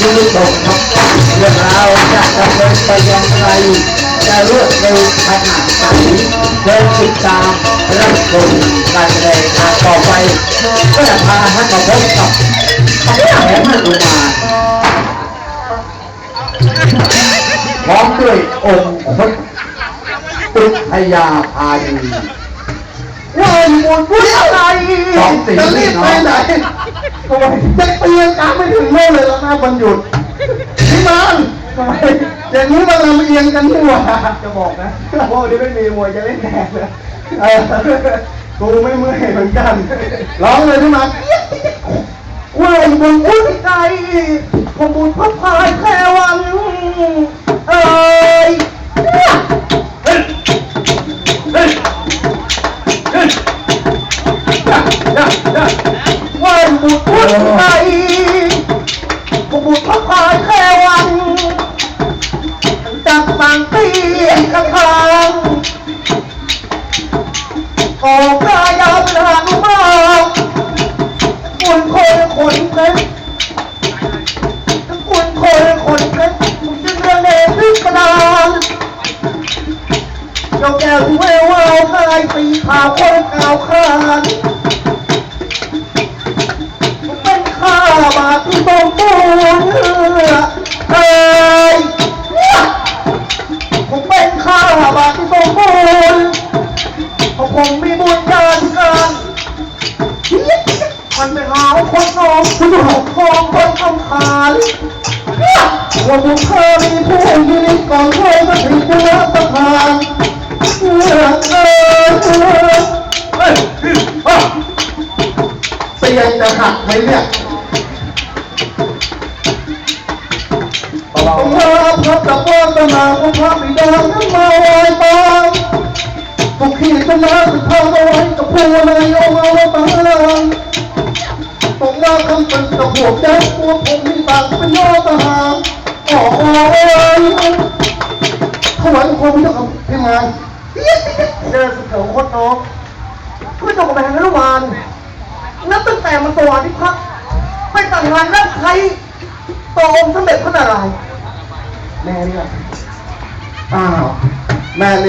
คุณผู้ชมครับเรื่องราวจะดำเนินไปอย่างไรจะรวดเร็วขนาดไหนเดินติดตามรับชมการแสดงทางต่อไปก็จะพาท่านมาพบกับพระแห่งหนุมาพร้อมด้วยองค์คตปุทธยาพาดีว่าหมุนพุทธอะไรสองสีจะรีบไปไหน โอ้ยจะเตียงกลางไม่ถึงโลกเลยแล้วนะวันหยุดพี่มันทำไมอย่างนี้มันลำเอียงกันนี่ว่าจะบอกนะโอ้นี่ไม่มีมวยจะเล่นแทนเลยกูไม่เมื่อยเหมือนกันร้องเลยพี่มันว่าหมุนพุทธใจขบุญพระพายแค่วัน บุตรพุทธไทยบุตรพระพายแค่วันจากบางตีกระทางออกกายาวหานุมานคุณคนคนเพชรคุณคนคนเพชรคุณจะเรื่องเนพิกระดานเจ้าแก้วเววาวกายสีขาวคนกาวคราน ปูเอ้ยผมเป็นข้าบาทที่สมบูรณ์เพราะผมมีบุญญาธิการมันไปหาคนนองผู้หกครองคนทำขานว่าบุญเธอมีผู้ยืนก่อนเธอมาถึงจะรับประทานเมื่อเออเฮ้ยอ้าวเตียงจะหักไหมเนี่ย ผมว่าพบกับว่าตนาของพระบิดานั้นมาไว้ตางทุกขีดนาสุดทางเอาไว้กับผู้นายองเอาไว้บางผมว่าคำเป็นกับหัวใจตัวผมมีปากเป็นยอทหารโอ้ยถวายความเจ้ากับพี่มารเจอสุดเถิงโคตรน้องเพื่อจงกำแพงนรุมานนับตั้งแต่มาสวามิภักไปต่างงานรับใช้ต่อองค์สมเด็จพระนารายณ์ แม่เนี่ยอ้าวแม่เนี่ย